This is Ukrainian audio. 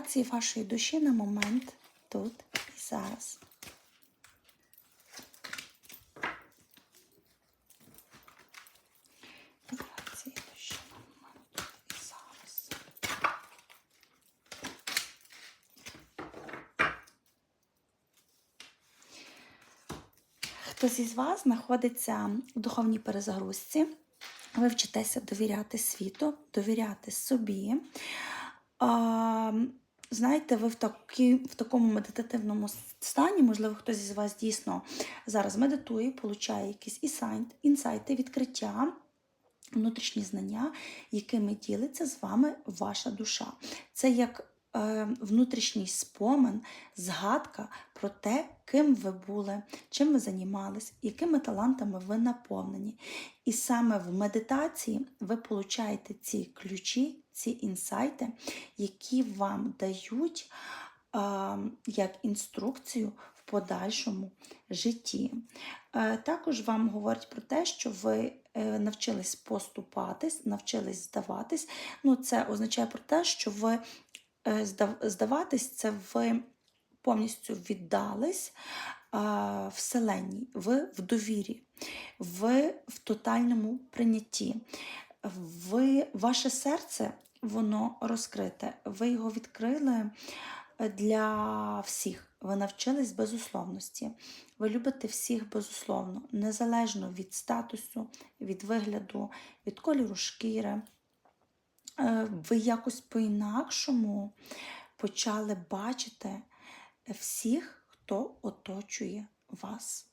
вібрації вашої душі на момент тут і зараз. Вібрації душі. Хтось із вас знаходиться у духовній перезагрузці. Ви вчитеся довіряти світу, довіряти собі. Знаєте, ви в, такі, в такому медитативному стані, можливо, хтось із вас дійсно зараз медитує, получає якісь інсайт, інсайти, відкриття, внутрішні знання, якими ділиться з вами ваша душа. Це як внутрішній спомин, згадка про те, ким ви були, чим ви займались, якими талантами ви наповнені. І саме в медитації ви получаєте ці ключі, ці інсайти, які вам дають е, як інструкцію в подальшому житті. Е, також вам говорять про те, що ви е, навчились поступатись, навчились здаватись. Ну, це означає про те, що ви здаватись, це ви повністю віддались Вселенній, ви в довірі, ви в тотальному прийнятті. Ви, ваше серце, воно розкрите. Ви його відкрили для всіх. Ви навчились безусловності. Ви любите всіх безусловно, незалежно від статусу, від вигляду, від кольору шкіри. Е, Ви якось по-інакшому почали бачити всіх, хто оточує вас.